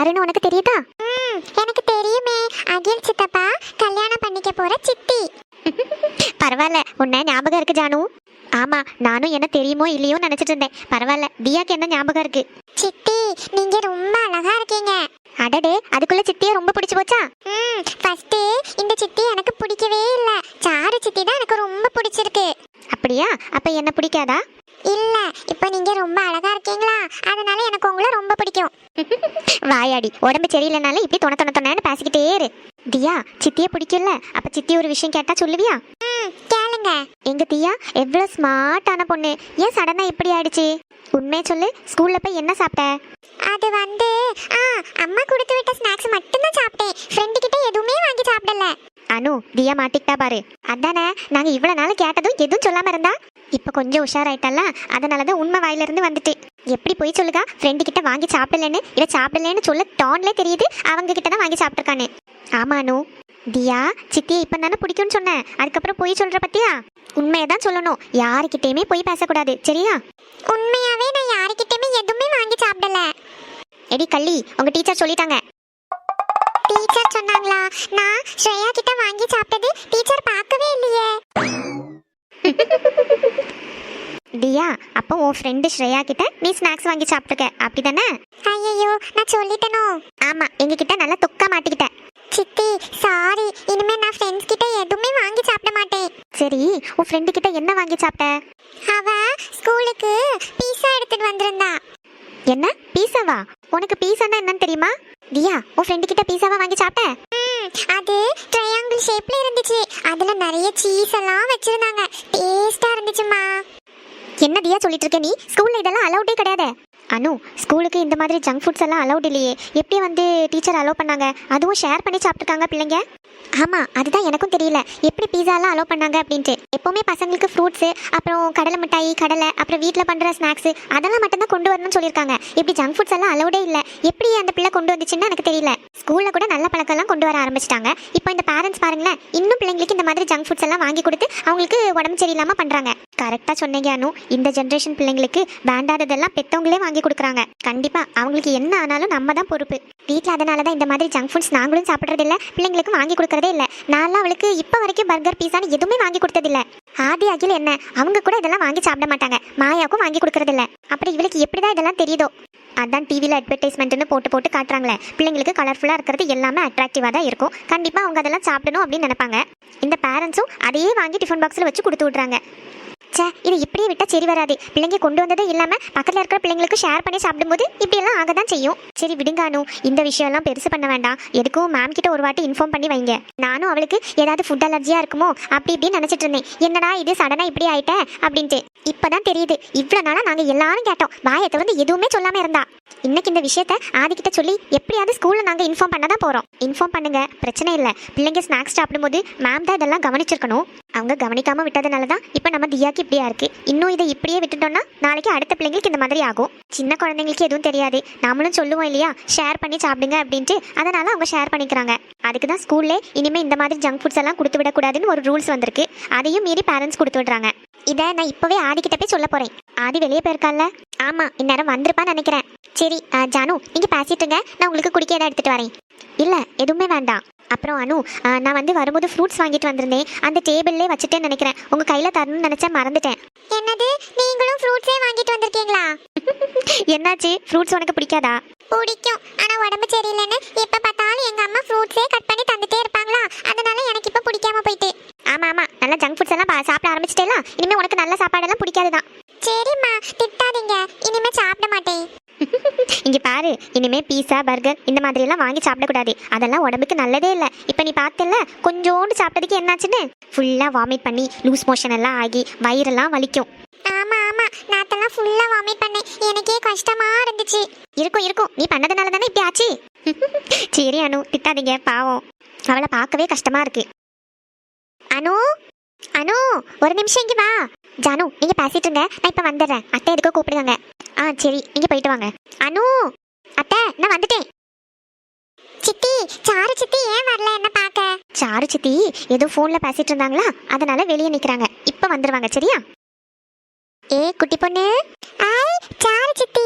யாருன்னு உனக்கு தெரியுதா? எனக்கு தெரியுமே. அகில் சித்தப்பா கல்யாணம் பண்ணிக்க போற சித்தி. பரவாயில்ல உன்ன ஞாபகம் இருக்கு ஜானு. ஆமா நானும் என்ன தெரியுமோ இல்லையோ நினைச்சிட்டு இருந்தேன். பரவாயில்ல தியாக்கு என்ன ஞாபகம் இருக்கு? சித்தி நீங்க ரொம்ப அழகா இருக்கீங்க. அடடே அதுக்குள்ள சித்தியை ரொம்ப பிடிச்சு போச்சா? ம் ஃபர்ஸ்ட் இந்த சித்தி எனக்கு பிடிக்கவே இல்ல. சாரு சித்தி தான் எனக்கு ரொம்ப பிடிச்சிருக்கு. அப்படியா? அப்ப என்ன பிடிக்காதா இல்ல இப்போ நீங்க ரொம்ப அழகா இருக்கீங்களா அதனால எனக்கு உங்களை ரொம்ப பிடிக்கும் வாயாடி உடம்பு சரியில்லைனாலும் இப்படி தொண தொண தொணன்னு பேசிக்கிட்டே இரு. தியா சித்தியை பிடிக்கும்ல? அப்ப சித்தி ஒரு விஷயம் கேட்டா சொல்லுவியா? கேளுங்க. எங்க தியா? எவ்வளவு ஸ்மார்ட்டான பொண்ணு. ஏன் சடனா இப்படி ஆயிடுச்சு? உண்மையை சொல்லு ஸ்கூல்ல போய் என்ன சாப்பிட்ட? அது வந்து ஆ அம்மா கொடுத்து விட்ட ஸ்நாக்ஸ் மட்டும்தான் சாப்பிட்டேன். ஃப்ரெண்டு கிட்ட எதுவுமே வாங்கி சாப்பிடல. அனு தியா மாட்டிக்கிட்டா பாரு. அதானே நாங்க இவ்வளவு நாள் கேட்டதும் எதுவும் சொல்லாம இருந்தா? இப்ப கொஞ்சம் உஷாராயிட்டல்ல அதனாலதான் உண்மை வாயில இருந்து வந்துட்டு. எப்படி போய் சொல்லுகா ஃப்ரெண்டு கிட்ட வாங்கி சாப்பிடலன்னு? இவ சாப்பிடலன்னு சொல்ல டோன்ல தெரியுது. அவங்க கிட்ட தான் வாங்கி சாப்பிட்டுருக்கானு ஆமா அனு. தியா சித்தியை இப்ப தானே பிடிக்கும்னு சொன்னேன் அதுக்கப்புறம் போய் சொல்ற பத்தியா? உண்மையை தான் சொல்லணும். யாருக்கிட்டயுமே போய் பேசக்கூடாது. சரியா? உண்மையாவே நான் யாருக்கிட்டயுமே எதுவுமே வாங்கி சாப்பிடல. எடி கள்ளி உங்க டீச்சர் சொல்லிட்டாங்க. டீச்சர் சொன்னாங்களா? நான் ஸ்ரேயா கிட்ட வாங்கி சாப்பிட்டது டீச்சர் பார்க்கவே இல்லையே. தியா அப்போ உன் ஃப்ரெண்டு ஸ்ரேயா கிட்ட நீ ஸ்நாக்ஸ் வாங்கி சாப்பிட்டுருக்க. அப்படிதானே? ஐயோ நான் சொல்லிட்டனோ? ஆமா எங்க கிட்ட நல்லா தொக்கா மாட்டிக்கிட்ட. சித்தி சாரி இனிமே நான் ஃப்ரெண்ட்ஸ் கிட்ட எதுவுமே வாங்கி சாப்பிட மாட்டேன். சரி உன் ஃப்ரெண்டு கிட்ட என்ன வாங்கி சாப்பிட்ட? அவ ஸ்கூலுக்கு பீஸா எடுத்துட்டு வந்திருந்தா. என்ன? பீஸாவா உனக்கு பீஸானா என்னன்னு தெரியுமா? தியா உன் ஃப்ரெண்டு கிட்ட பீஸாவா வாங்கி சாப்பிட்ட? அது ட்ரையாங்கிள் ஷேப்ல இருந்துச்சு. அதுல நிறைய சீஸ் எல்லாம் வச்சிருந்தாங்க. டேஸ்டா இருந்துச்சுமா. என்ன தியா சொல்லிட்டு இருக்க நீ? ஸ்கூல்ல இதெல்லாம் அலௌடே கிடையாது. அனு ஸ்கூலுக்கு இந்த மாதிரி ஜங்க் ஃபுட்ஸ் எல்லாம் அலௌட் இல்லையே. எப்படி வந்து டீச்சர் அலோவ் பண்ணாங்க? அதுவும் ஷேர் பண்ணி சாப்பிட்டுருக்காங்க பிள்ளைங்க. ஆமாம் அதுதான் எனக்கும் தெரியல. எப்படி பீஸாலாம் அலோவ் பண்ணாங்க அப்படின்ட்டு. எப்போவுமே பசங்களுக்கு ஃப்ரூட்ஸு அப்புறம் கடலை மிட்டாய் கடலை அப்புறம் வீட்டில் பண்ணுற ஸ்நாக்ஸு அதெல்லாம் மட்டும்தான் கொண்டு வரணும்னு சொல்லியிருக்காங்க. இப்படி ஜங்க் ஃபுட்ஸ் எல்லாம் அலௌடே இல்லை. எப்படி அந்த பிள்ளை கொண்டு வந்துச்சுன்னு எனக்கு தெரியல. ஸ்கூலில் கூட நல்ல பழக்கம்லாம் கொண்டு வர ஆரம்பிச்சிட்டாங்க. இப்போ இந்த பேரண்ட்ஸ் பாருங்களேன் இன்னும் பிள்ளைங்களுக்கு இந்த மாதிரி ஜங்க் ஃபுட்ஸ் எல்லாம் வாங்கி கொடுத்து அவங்களுக்கு உடம்பு சரியில்லாமல் பண்ணுறாங்க கரெக்டாக சொன்னீங்க அனு. இந்த ஜென்ரேஷன் பிள்ளைங்களுக்கு வேண்டாததெல்லாம் பெற்றவங்களே வாங்கி கொடுக்குறாங்க. கண்டிப்பாக அவங்களுக்கு என்ன ஆனாலும் நம்ம தான் பொறுப்பு. வீட்டில் அதனால தான் இந்த மாதிரி ஜங்க் ஃபுட்ஸ் நாங்களும் சாப்பிட்றது பிள்ளைங்களுக்கும் வாங்கி கொடுக்கறதே இல்லை. நான்லாம் அவளுக்கு இப்போ வரைக்கும் பர்கர் பீஸான்னு எதுவுமே வாங்கி கொடுத்ததில்ல. ஆதி அகில் என்ன? அவங்க கூட இதெல்லாம் வாங்கி சாப்பிட மாட்டாங்க. மாயாவுக்கும் வாங்கி கொடுக்குறதில்ல. அப்படி இவளுக்கு எப்படிதான் இதெல்லாம் தெரியுதோ? அதான் டிவியில் அட்வர்டைஸ்மெண்ட்னு போட்டு போட்டு காட்டுறாங்களே. பிள்ளைங்களுக்கு கலர்ஃபுல்லாக இருக்கிறது எல்லாமே அட்ராக்டிவாக தான் இருக்கும். கண்டிப்பாக அவங்க அதெல்லாம் சாப்பிடணும் அப்படின்னு நினைப்பாங்க. இந்த பேரண்ட்ஸும் அதையே வாங்கி டிஃபன் பாக்ஸில் வச்சு கொடுத்து விட்றாங்க. சே இது இப்படியே விட்டா சரி வராது. பிள்ளைங்க கொண்டு வந்ததே இல்லாம பக்கத்தில் இருக்கிற பிள்ளைங்களுக்கு ஷேர் பண்ணி சாப்பிடும்போது இப்படியெல்லாம் ஆக தான் செய்யும். சரி விடுங்கானு இந்த விஷயம் எல்லாம் பெருசு பண்ண வேண்டாம். எதுக்கும் மேம் கிட்ட ஒரு வாட்டி இன்ஃபார்ம் பண்ணி வைங்க. நானும் அவளுக்கு ஏதாவது ஃபுட் அலர்ஜியா இருக்குமோ அப்படி இப்படின்னு நினைச்சிட்டு இருந்தேன். என்னடா இது சடனா இப்படி ஆயிட்ட? அப்படின்ட்டு. இப்பதான் தெரியுது. இவ்வளோ நாளா நாங்க எல்லாரும் கேட்டோம். வாயத்தை வந்து எதுவுமே சொல்லாம இருந்தா. இன்னைக்கு இந்த விஷயத்த ஆதிக்கிட்ட சொல்லி எப்படியாவது ஸ்கூல்ல நாங்க இன்ஃபார்ம் பண்ண தான் போறோம். இன்ஃபார்ம் பண்ணுங்க. பிரச்சனை இல்ல. பிள்ளைங்க ஸ்நாக்ஸ் சாப்பிடும்போது மேம் தான் இதெல்லாம் கவனிச்சிருக்கணும். அவங்க கவனிக்காம விட்டதுனால தான் இப்போ நம்ம தியாக்கு இப்படியா இருக்கு? இன்னும் இதை இப்படியே விட்டுட்டோம்னா நாளைக்கு அடுத்த பிள்ளைங்களுக்கு இந்த மாதிரி ஆகும். சின்ன குழந்தைங்களுக்கு எதுவும் தெரியாது. நாமளும் சொல்லுவோம் இல்லையா? ஷேர் பண்ணி சாப்பிடுங்க அப்படின்ட்டு. அதனால அவங்க ஷேர் பண்ணிக்கிறாங்க. அதுக்கு தான் ஸ்கூல்லே இனிமே இந்த மாதிரி ஜங்க் ஃபுட்ஸ் எல்லாம் கொடுத்து விடக்கூடாதுன்னு ஒரு ரூல்ஸ் வந்திருக்கு. அதையும் மீறி பேரண்ட்ஸ் கொடுத்து விடுறாங்க. இதை நான் இப்பவே ஆதிக்கிட்ட போய் சொல்ல போறேன். ஆதி வெளியே போயிருக்கால ஆமா இந்நேரம் வந்திருப்பான்னு நினைக்கிறேன். சரி ஜானு நீங்க பேசிட்டுங்க நான் உங்களுக்கு குடிக்க ஏதாவது எடுத்துட்டு வரேன். இல்ல எதுவுமே வேண்டாம். அப்புறம் அனு நான் வந்து வரும்போது ஃப்ரூட்ஸ் வாங்கிட்டு வந்திருந்தேன். அந்த டேபிள்லே வச்சுட்டேன்னு நினைக்கிறேன். உங்க கையில தரணும்னு நினைச்சேன் மறந்துட்டேன். என்னது? நீங்களும் ஃப்ரூட்ஸே வாங்கிட்டு வந்திருக்கீங்களா? என்னாச்சு? ஃப்ரூட்ஸ் உனக்கு பிடிக்காதா? பிடிக்கும். ஆனா உடம்பு சரியில்லைன்னு எப்ப பார்த்தாலும் எங்க அம்மா ஃப்ரூட்ஸே கட் பண்ணி தந்துட்டே இருப்பாங்களா? அதனால எனக்கு இப்ப பிடிக்காம போயிட்டு. ஆமா ஆமா. நல்லா ஜங்க் ஃபுட்ஸ் எல்லாம் சாப்பிட ஆரம்பிச்சிட்டேல இனிமே உனக்கு நல்ல சாப்பாடெல்லாம் பிடிக்காதுதான். சரிம்மா. திட்டாதீங்க. இனிமே சாப்பிட மாட்டேன். இங்க பாரு. இனிமே பீஸா பர்கர் இந்த மாதிரி எல்லாம் வாங்கி சாப்பிடக்கூடாது. அதெல்லாம் உடம்புக்கு நல்லதே இல்ல. இப்ப நீ பார்த்தல கொஞ்சோண்டு சாப்பிட்டதுக்கு என்னாச்சுன்னு? ஃபுல்லா வாமிட் பண்ணி லூஸ் மோஷன் எல்லாம் ஆகி வயிறெல்லாம் வலிக்கும். நாத்தெல்லாம் ஃபுல்லா வாமிட் பண்ணேன். எனக்கே கஷ்டமா இருந்துச்சு. இருக்கும் இருக்கும். நீ பண்ணதுனால தானே இப்படி ஆச்சு? சரி அனு. திட்டாதீங்க. பாவம். அவளை பார்க்கவே கஷ்டமா இருக்கு. அனு? அனு ஒரு நிமிஷம் இங்கே வா. ஜானு நீங்க பேசிட்டு இருங்க. நான் இப்ப வந்துடுறேன். அத்தை எதுக்கோ கூப்பிடுவாங்க. ஆ சரி. நீங்க போயிட்டு வாங்க. அனு! அத்தை நான் வந்துட்டேன். சித்தி சாரு சித்தி ஏன் வரல? என்ன பார்க்க? சாரு சித்தி ஏதோ ஃபோன்ல பேசிட்டு இருந்தாங்களா? அதனால வெளியே நிக்கிறாங்க. இப்ப வந்துருவாங்க. சரியா? ஏ குட்டி பொண்ணு? ஐ சாரு சித்தி.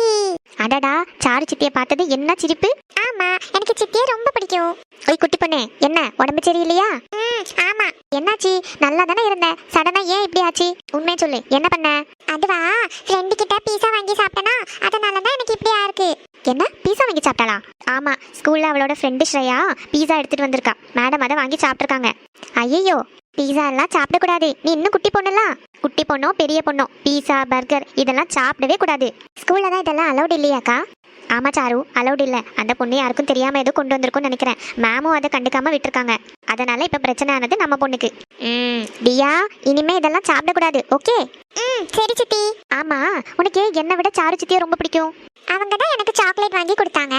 அடடா சாரு சித்தியை பார்த்தது என்ன சிரிப்பு? ஆமா எனக்கு சித்தியை ரொம்ப பிடிக்கும். ஓய் குட்டி பொண்ணு என்ன உடம்பு சரியில்லையா? ம் ஆமா. என்னாச்சு? நல்லா தானே இருந்த? சடனா ஏன் இப்படி ஆச்சு? உண்மையை சொல்லு என்ன பண்ண? அதுவா ஃப்ரெண்டு கிட்ட பீஸா வாங்கி சாப்பிட்டனா? அதனால தான் எனக்கு இப்படியா இருக்கு என்ன? பீஸா வாங்கி சாப்பிட்டாளா? ஆமா ஸ்கூல்ல அவளோட ஃப்ரெண்டு ஸ்ரேயா பீஸா எடுத்துட்டு வந்திருக்கா. மேடம் அதை வாங்கி சாப்பிட்டுருக்காங்க. ஐயோ பீஸா எல்லாம் சாப்பிடக்கூடாது. நீ இன்னும் குட்டி பொண்ணுலாம் குட்டி பொண்ணோ பெரிய பொண்ணோ பீஸா பர்கர் இதெல்லாம் சாப்பிடவே கூடாது. ஸ்கூல்ல தான் இதெல்லாம் அலௌட் இல்லையாக்கா ஆமா சாரு அலௌட் இல்ல. அந்த பொண்ணு யாருக்கும் தெரியாம ஏதோ கொண்டு வந்திருக்கும்னு நினைக்கிறேன். மேமும் அதை கண்டுக்காம விட்டுருக்காங்க. அதனால இப்ப பிரச்சனை ஆனது நம்ம பொண்ணுக்கு. ம் தியா இனிமே இதெல்லாம் சாப்பிடக்கூடாது ஓகே? ம் சரி சித்தி. ஆமா உனக்கு என்னை விட சாரு சித்தியை ரொம்ப பிடிக்கும். அவங்க தான் எனக்கு சாக்லேட் வாங்கி கொடுத்தாங்க.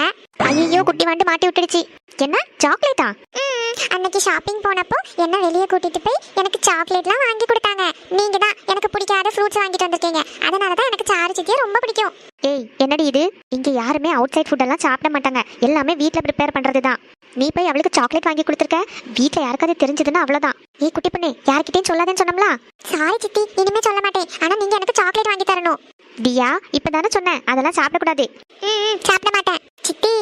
ஐயோ குட்டி வாண்டு மாட்டி விட்டுடுச்சு. என்ன சாக்லேட்டா? ம், அன்னைக்கு ஷாப்பிங் போனப்போ என்ன வெளியே கூட்டிட்டு போய் எனக்கு சாக்லேட்லாம் வாங்கி கொடுத்தாங்க. நீங்க தான் எனக்கு பிடிக்காத ஃப்ரூட்ஸ் வாங்கிட்டு வந்திருக்கீங்க. அதனால தான் எனக்கு சாரு சித்தியை ரொம்ப பிடிக்கும். ஏய் என்னடி இது? இங்க யாருமே அவுட் சைட் ஃபுட் எல்லாம் சாப்பிட மாட்டாங்க. எல்லாமே வீட்ல ப்ரிப்பேர் பண்றது தான் நீ போய் அவளுக்கு சாக்லேட் வாங்கி கொடுத்துருக்க? வீட்ல யாருக்காவது தெரிஞ்சதுன்னா அவ்வளவுதான். ஏய் குட்டி பொண்ணு யார்கிட்டயும் சொல்லாதேன்னு சொன்னோம்ல? சாரி சித்தி இனிமே சொல்ல மாட்டேன். ஆனா நீங்க எனக்கு சாக்லேட் வாங்கி தரணும். தியா இப்பதானே சொன்னேன். அதெல்லாம் சாப்பிடக்கூடாது ம், சாப்பிட மாட்டேன். சித்தி.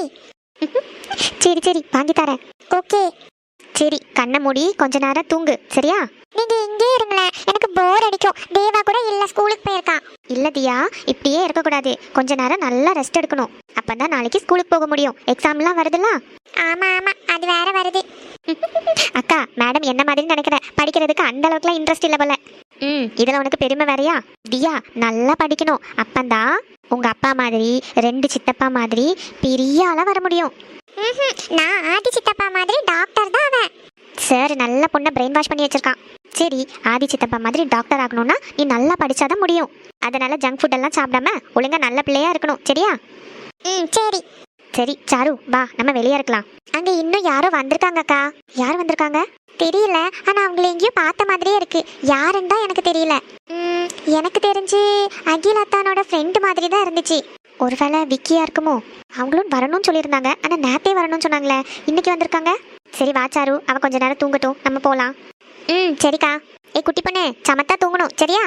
சரி சரி வாங்கி தரேன். ஓகே. சரி கண்ணை மூடி கொஞ்ச நேரம் தூங்கு. சரியா? நீங்க இங்கே இருங்களேன். எனக்கு போர் அடிக்கும். தேவா கூட இல்ல ஸ்கூலுக்கு போயிருக்கான் இல்ல தியா இப்படியே இருக்கக்கூடாது. கொஞ்ச நேரம் நல்லா ரெஸ்ட் எடுக்கணும். அப்பதான் நாளைக்கு ஸ்கூலுக்கு போக முடியும். எக்ஸாம்லாம் வருதுல்ல? ஆமா ஆமா. அது வேற வருது. அக்கா மேடம் என்ன மாதிரி நினைக்கிறேன் படிக்கிறதுக்கு அந்த அளவுக்குலாம் இன்ட்ரெஸ்ட் இல்ல போல. ம். இதுல உனக்கு பெருமை வேறயா? தியா நல்லா படிக்கணும். அப்பந்தான் உங்க அப்பா மாதிரி ரெண்டு சித்தப்பா மாதிரி பெரிய ஆளா வர முடியும். நான் ஆதி சித்தப்பா மாதிரி டாக்டர் தான் அவன். சார் நல்ல பொண்ணை பிரெயின் வாஷ் பண்ணி வச்சிருக்கான். சரி ஆதி சித்தப்பா மாதிரி டாக்டர் ஆகணும்னா நீ நல்லா படிச்சாதான் முடியும். அதனால ஜங்க் ஃபுட் எல்லாம் சாப்பிடாம ஒழுங்கா நல்ல பிள்ளையா இருக்கணும். சரியா? ம் சரி. சரி சாரு வா நம்ம வெளியே இருக்கலாம். அங்க இன்னும் யாரோ வந்திருக்காங்கக்கா யார் வந்திருக்காங்க? தெரியல. ஆனா அவங்கள எங்கேயோ பார்த்த மாதிரியே இருக்கு. யாருன்னு தான் எனக்கு தெரியல. எனக்கு தெரிஞ்சு அகில் அத்தானோட ஃப்ரெண்டு மாதிரி தான் இருந்துச்சு. ஒருவேளை விக்கியா இருக்குமோ? அவங்களும் வரணும்னு சொல்லியிருந்தாங்க. ஆனா நேத்தே வரணும்னு சொன்னாங்களே. இன்னைக்கு வந்திருக்காங்க. சரி வா சாரு. அவ கொஞ்ச நேரம் தூங்கட்டும். நம்ம போலாம். ம் சரிக்கா. ஏ குட்டி பொண்ணு சமத்தா தூங்கணும். சரியா?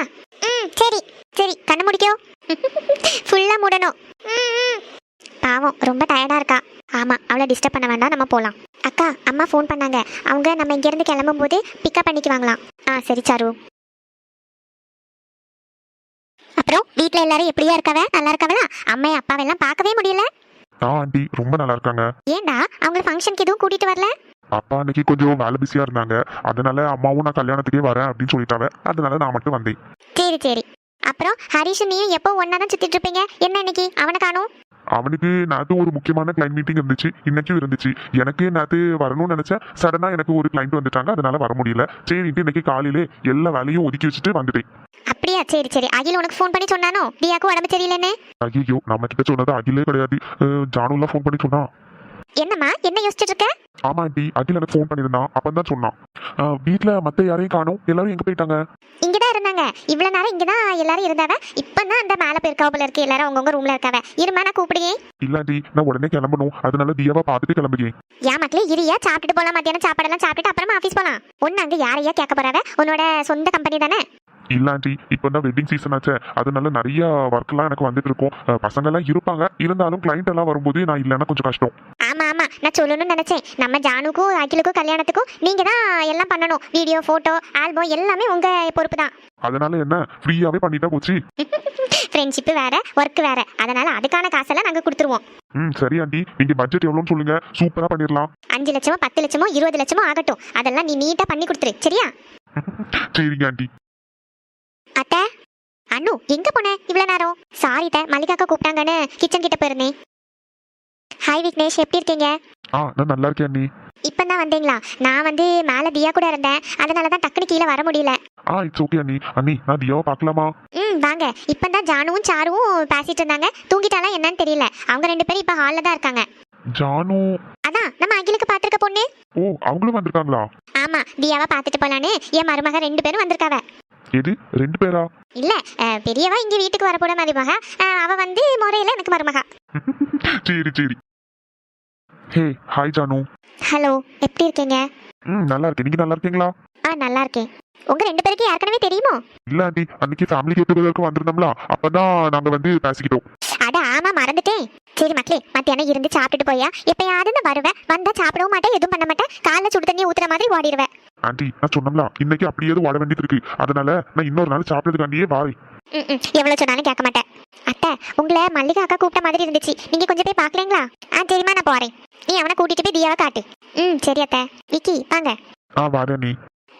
ம் சரி. சரி கண்ணு முடிக்கோ. ஃபுல்லா மூடணும். பாவம் ரொம்ப டயர்டா இருக்கா. ஆமா அவளை டிஸ்டர்ப் பண்ண வேண்டாம். நம்ம போலாம். அக்கா அம்மா ஃபோன் பண்ணாங்க. அவங்க நம்ம இங்கேருந்து கிளம்பும் போது பிக்கப் பண்ணிக்குவாங்களாம் ஆ சரி சாரு. அப்புறம் வீட்ல எல்லாரும் எப்படியா இருக்கவ? நல்லா இருக்கவளா? அம்மா அப்பாவெல்லாம் பார்க்கவே முடியல. ஆ ஆண்டி ரொம்ப நல்லா இருக்காங்க. ஏன்டா அவங்கள ஃபங்க்ஷனுக்கு எதுவும் கூட்டிட்டு வரல? அப்பா அன்னைக்கு கொஞ்சம் வேலை பிஸியா இருந்தாங்க. அதனால அம்மாவும் நான் கல்யாணத்துக்கே வரேன் அப்படின்னு சொல்லிட்டாங்க அதனால நான் மட்டும் வந்தேன். சரி சரி. அப்புறம் ஹரிஷ் நீயும் எப்போ ஒன்னா தான் சுத்திட்டு இருப்பீங்க? என்ன இன்னைக்கு அவனை காணும். அவனுக்கு நேற்று ஒரு முக்கியமான கிளைண்ட் மீட்டிங் இருந்துச்சு இன்னைக்கும் இருந்துச்சு. எனக்கு நேற்று வரணும்னு நினைச்சேன். சடனா எனக்கு ஒரு கிளைண்ட் வந்துட்டாங்க. அதனால வர முடியல. சரின்ட்டு இன்னைக்கு காலையிலே எல்லா வேலையும் ஒதுக்கி வச்சுட்டு வந்துட்டேன். அப்படியா? சரி சரி. அகில் உனக்கு ஃபோன் பண்ணி சொன்னானோ? தியாக்கு உடம்பு சரியில்லைன்னு? ஐயோ நம்ம கிட்ட சொன்னது அகிலே கிடையாது. ஜானுலாம் ஃபோன் பண்ணி சொன்னா என்னம்மா? என்ன யோசிச்சுட்டு இருக்க? ஆமா ஆண்டி. அகில் எனக்கு ஃபோன் பண்ணியிருந்தான். அப்பதான் சொன்னான். வீட்ல மத்த யாரையும் காணும். எல்லாரும் எங்க போயிட்டாங்க? இங்கதான் இருந்தாங்க இவ்வளவு நேரம் இங்கதான் எல்லாரும் இருந்தாவ. இப்பதான் அந்த மேல போயிருக்காவ போல இருக்கு. எல்லாரும் அவங்கவுங்க ரூம்ல இருக்காவ. இருமா நான் கூப்பிடுவேன் இல்லாண்டி நான் உடனே கிளம்பணும். அதனால தியாவை பார்த்துட்டு கிளம்புகிறேன். ஏன் மக்களே இரியா சாப்பிட்டுட்டு போலாம். மத்தியானம் சாப்பாடெல்லாம் சாப்பிட்டுட்டு அப்புறமா ஆஃபீஸ் போலாம். ஒன்னு அங்க யாரையா கேட்க போறாவ? உன்னோட சொந்த கம்பெனி தானே? இல்லாண்டி இப்போ தான் வெட்டிங் சீசன் ஆச்சே. அதனால நிறைய ஒர்க்லாம் எனக்கு வந்துட்டு இருக்கும். அஹ் பசங்க எல்லாம் இருப்பாங்க. இருந்தாலும் கிளைண்ட் எல்லாம் வரும்போது நான் இல்லைன்னா கொஞ்சம் கஷ்டம். நான் சொல்லணும்னு நினைச்சேன். நம்ம ஜானுக்கும் அகிலுக்கும் கல்யாணத்துக்கும் நீங்க தான் எல்லாம் பண்ணணும். வீடியோ போட்டோ ஆல்பம் எல்லாமே உங்க பொறுப்பு தான். அதனால என்ன? ஃப்ரீயாவே பண்ணிட்டா போச்சு. ஃப்ரெண்ட்ஷிப் வேற ஒர்க் வேற. அதனால அதுக்கான காசெல்லாம் நாங்க கொடுத்துருவோம். ம் சரி ஆண்டி. நீங்க பட்ஜெட் எவ்வளோன்னு சொல்லுங்க. சூப்பரா பண்ணிடலாம். அஞ்சு லட்சமோ பத்து லட்சமோ இருபது லட்சமோ ஆகட்டும். அதெல்லாம் நீ நீட்டா பண்ணி கொடுத்துரு. சரியா? சரிங்க ஆண்டி. அத்தை அண்ணு எங்க போன இவ்வளவு நேரம்? சாரி த மல்லிகாக்கா கூப்பிட்டாங்கன்னு கிச்சன் கிட்ட போயிருந்தேன். ஹாய் விக்னேஷ் எப்படி இருக்கீங்க? ஆ நான் நல்லா இருக்கேன் அண்ணி இப்பதான் வந்தீங்களா? நான் வந்து மேல தியா கூட இருந்தேன். அதனால தான் டக்குனு கீழே வர முடியல. ஆ இட்ஸ் ஓகே அண்ணி அண்ணி நான் தியாவை பார்க்கலாமா? ம் வாங்க. இப்பதான் ஜானுவும் சாருவும் பேசிட்டு இருந்தாங்க. தூங்கிட்டாலாம் என்னன்னு தெரியல. அவங்க ரெண்டு பேரும் இப்ப ஹால்ல தான் இருக்காங்க. ஜானு? அதான் நம்ம அகிலுக்கு பாத்திருக்க பொண்ணு. ஓ அவங்களும் வந்திருக்காங்களா? ஆமா தியாவை பாத்துட்டு போலான்னு என் மருமக ரெண்டு பேரும் வந்திருக்காவ. எது? ரெண்டு பேரா? இல்ல அஹ், பெரியவா இங்க வீட்டுக்கு வரப்போட மருமக அஹ், அவ வந்து முறையில எனக்கு மருமக. சரி சரி. Hey hi Janu. ஹலோ எப்படி இருக்கீங்க? ம் நல்லா இருக்கேன். நீங்க நல்லா இருக்கீங்களா? ஆ நல்லா இருக்கேன். உங்க ரெண்டு பேருக்கு ஏற்கனவே தெரியுமோ? இல்ல ஆண்டி அன்னைக்கு ஃபேமிலி கெட் டுகெதருக்கு வந்திருந்தோம்ல அப்பதான் நாங்க வந்து பேசிக்கிட்டோம். அட ஆமா மறந்துட்டேன். சரி மக்களே மத்தியானம் இருந்து சாப்பிட்டுட்டு போயா? எப்பயாவது நான் வருவேன் வந்தா சாப்பிடவும் மாட்டேன் எதுவும் பண்ண மாட்டேன். காலைல சுடு தண்ணி ஊத்துற மாதிரி ஓடிடுவேன் ஆண்டி நான் சொன்னோம்ல இன்னைக்கு அப்படியே வாழ வேண்டியது இருக்கு. அதனால நான் இன்னொரு நாள் சாப்பிட்றதுக்காண்டியே வாரேன். ம், ம், எவ்வளவு சொன்னாலும் கேட்க மாட்டேன். அத்தை உங்களை மல்லிகா அக்கா கூப்பிட்ட மாதிரி இருந்துச்சு. நீங்க கொஞ்சம் போய் பாக்கலீங்களா ஆ சரிம்மா நான் போறேன். நீ அவனை கூட்டிட்டு போய் தியாவை காட்டு. ம் சரி அத்தை. விக்கி வாங்க. ஆ வாரேன் நீ.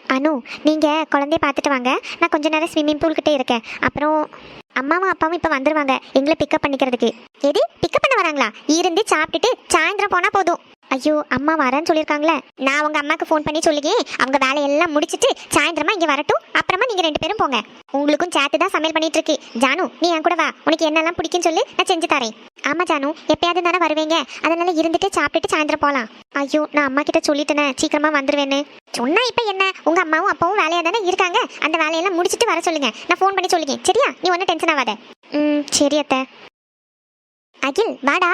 அனு நீங்க குழந்தைய பார்த்துட்டு வாங்க. நான் கொஞ்ச நேரம் ஸ்விம்மிங் பூல் கிட்டே இருக்கேன். அப்புறம் அம்மாவும் அப்பாவும் இப்போ வந்துருவாங்க. எங்களை பிக்கப் பண்ணிக்கிறதுக்கு. எது? பிக்கப் பண்ண வராங்களா? இருந்து சாப்பிட்டுட்டு சாயந்தரம் போனா போதும். ஐயோ அம்மா வரேன்னு சொல்லியிருக்காங்களே. நான் உங்க அம்மாக்கு ஃபோன் பண்ணி சொல்லிக்கே அவங்க வேலையெல்லாம் முடிச்சிட்டு சாயந்தரமா இங்க வரட்டும். அப்புறமா நீங்க ரெண்டு பேரும் போங்க. உங்களுக்கும் சேர்த்து தான் சமையல் பண்ணிட்டு இருக்கு. ஜானு நீ என் கூட வா. உனக்கு என்னெல்லாம் பிடிக்குன்னு சொல்லி நான் செஞ்சு தரேன். ஆமா ஜானு எப்பயாவது தானே வருவீங்க. அதனால இருந்துட்டு சாப்பிட்டுட்டு சாயந்தரம் போலாம். ஐயோ நான் அம்மா கிட்ட சொல்லிட்டேனே சீக்கிரமா வந்துருவேன்னு. சொன்னா இப்ப என்ன? உங்க அம்மாவும் அப்பாவும் வேலையா தானே இருக்காங்க. அந்த வேலையெல்லாம் முடிச்சிட்டு வர சொல்லுங்க. நான் ஃபோன் பண்ணி சொல்லுங்க சரியா? நீ ஒன்றும் டென்ஷன் ஆகாத. ம் சரி அத்தை. அகில் வாடா.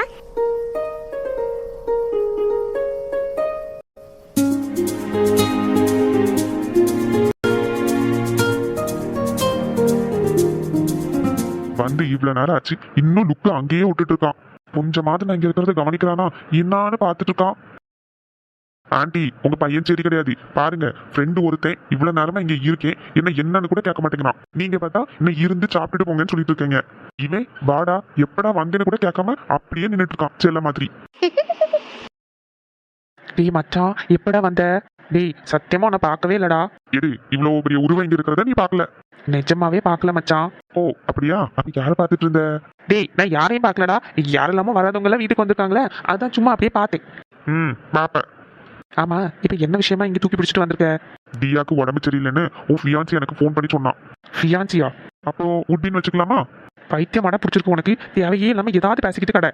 வந்து இவ்வளவு நேரம் ஆச்சு இன்னும் லுக்கு அங்கேயே விட்டுட்டு இருக்கான் கொஞ்சமாவது நான் இங்க இருக்கிறத கவனிக்கிறானா? என்னான்னு பார்த்துட்டு இருக்கான் ஆண்டி உங்க பையன் சரி கிடையாது. பாருங்க ஃப்ரெண்டு ஒருத்தன் இவ்வளவு நேரமா இங்க இருக்கேன். என்ன என்னன்னு கூட கேட்க மாட்டேங்கிறான். நீங்க பார்த்தா இன்னும் இருந்து சாப்பிட்டுட்டு போங்கன்னு சொல்லிட்டு இருக்கீங்க இவன் வாடா எப்படா வந்தேன்னு கூட கேட்காம அப்படியே நின்றுட்டு இருக்கான் செல்ல மாதிரி. டேய் மச்சான் எப்படா வந்த? டேய் சத்தியமா உன்னை பார்க்கவே இல்லடா. எடு இவ்வளவு பெரிய உருவம் இங்க இருக்கிறத நீ பார்க்கல. நிஜமாவே பார்க்கல மச்சான். ஓ அப்படியா? அப்ப யாரை பார்த்துட்டு இருந்த? டேய் நான் யாரையும் பார்க்கலடா. யாரெல்லாமோ வராதவங்க வீட்டுக்கு வந்திருக்காங்களே அதான் சும்மா அப்படியே பார்த்தேன். ம் பாப்ப ஆமா இப்போ என்ன விஷயமா இங்க தூக்கி பிடிச்சிட்டு வந்திருக்க? தியாக்கு உடம்பு சரியில்லைன்னு உன் ஃபியான்சி எனக்கு ஃபோன் பண்ணி சொன்னான். ஃபியான்சியா அப்போ உட்பின்னு வச்சுக்கலாமா? பைத்தியமாடா பிடிச்சிருக்கு உனக்கு. தேவையே இல்லாம ஏதாவது பேசிக்கிட்டு கடை.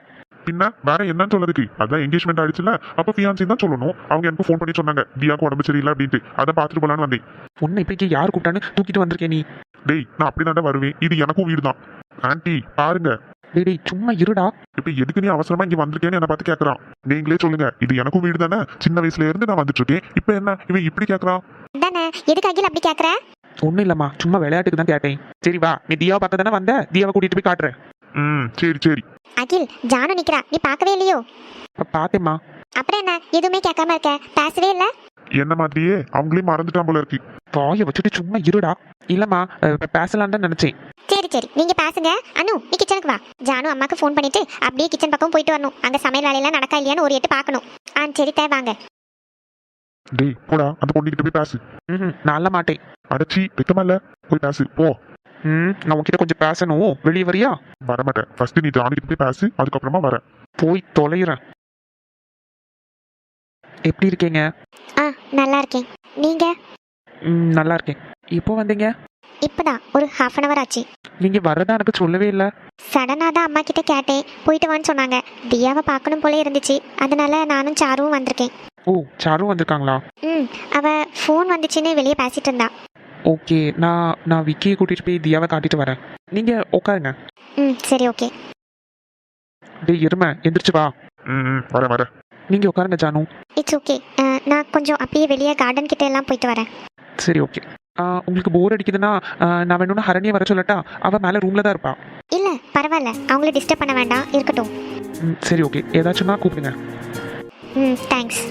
பின்ன வேற என்னன்னு சொல்லதுக்கு. அதான் எங்கேஜ்மெண்ட் ஆயிடுச்சுல அப்ப ஃபியான்சி தான் சொல்லணும். அவங்க எனக்கு ஃபோன் பண்ணி சொன்னாங்க. தியாக்கு உடம்பு சரியில்லை அப்படின்ட்டு. அதை பார்த்துட்டு போலான்னு வந்தேன். உன்னை இப்போ இங்க யார் கூப்பிட்டான்னு தூக்கிட்டு வந்திருக்கே நீ? டேய் நான் அப்படி வருவேன். இது எனக்கும் வீடு தான் ஆன்ட்டி பாருங்க. டேய் டேய் சும்மா இருடா. இப்ப எதுக்கு நீ அவசரமா இங்க வந்திருக்கேன்னு என்ன பார்த்து கேக்குறான். நீங்களே சொல்லுங்க. இது எனக்கும் வீடு தானே சின்ன வயசுல இருந்து நான் வந்துட்டு இருக்கேன் இப்ப என்ன? இவன் இப்படி கேக்குறான் தானே எதுக்கு அகில் அப்படி கேட்குற ஒன்றும் இல்லம்மா. சும்மா விளையாட்டுக்கு தான் கேட்டேன். சரி வா. நீ தியாவை பார்க்க தானே வந்த? தியாவை கூட்டிட்டு போய் காட்டுறேன். ம் சரி சரி. அகில் ஜானு நிக்கிறா. நீ பார்க்கவே இல்லையோ? இப்ப பார்த்தேம்மா. அப்புறம் என்ன? எதுவுமே கேட்காம இருக்க. பேசவே இல்ல? என்ன மாதிரியே? அவங்களே மறந்துட்டான் போல இருக்கு. வாயை வச்சுட்டு சும்மா இருடா. இல்லம்மா பேசலான்னு தான் நினைச்சேன். சரி சரி. நீங்க பேசுங்க. அனு நீ கிச்சனுக்கு வா. ஜானு அம்மாக்கு ஃபோன் பண்ணிட்டு அப்படியே கிச்சன் பக்கம் போயிட்டு வரணும். அங்க சமையல் வேலையெல்லாம் நடக்கா இல்லையான்னு ஒரு எட்டு பார்க்கணும். ஆ சரி தே வாங்க. டேய் போடா. அந்த பொண்ணுகிட்ட போய் பேசு. ம் நல்ல மாட்டேன். அடைச்சி வெக்கமா இல்ல? போய் பேசு. போ. ம் நான் உன்கிட்ட கொஞ்சம் பேசணும். வெளியே வரியா? வரமாட்டேன். ஃபர்ஸ்ட் நீ ஜானிக்கிட்ட போய் பேசு அதுக்கப்புறமா வரேன். போய் தொலைகிறேன் எப்படி இருக்கீங்க? ஆ நல்லா இருக்கேன். நீங்க? ம் நல்லா இருக்கேன். எப்போ வந்தீங்க? இப்பதான். ஒரு ஹாஃப் அன் அவர் ஆச்சு. நீங்க வர்றதா எனக்கு சொல்லவே இல்லை. சடனாக தான் அம்மா கிட்ட கேட்டேன். போயிட்டு வான்னு சொன்னாங்க. தியாவை பார்க்கணும் போல இருந்துச்சு. அதனால நானும் சாருவும் வந்திருக்கேன். ஓ சாரும் வந்திருக்காங்களா? ம் அவ ஃபோன் வந்துச்சுன்னு வெளியே பேசிட்டு இருந்தா. ஓகே நான் நான் விக்கியை கூட்டிட்டு போய் தியாவை காட்டிட்டு வரேன். நீங்க உட்காருங்க ம் சரி ஓகே. டேய் எருமை எந்திரிச்சு வா. ம் வரேன் வரேன். நீங்க உட்காருங்க ஜானு. இட்ஸ் ஓகே நான் கொஞ்சம் அப்படியே வெளியே கார்டன் கிட்ட எல்லாம் போயிட்டு வரேன். சரி ஓகே. உங்களுக்கு போர் அடிக்குதுன்னா நான் வேணும்னா ஹரணியை வர சொல்லட்டா அவ மேலே ரூம்ல தான் இருப்பா. இல்லை பரவாயில்ல. அவங்கள டிஸ்டர்ப் பண்ண வேண்டாம் இருக்கட்டும். ம் சரி ஓகே. ஏதாச்சும்னா கூப்பிடுங்க. ம் தேங்க்ஸ்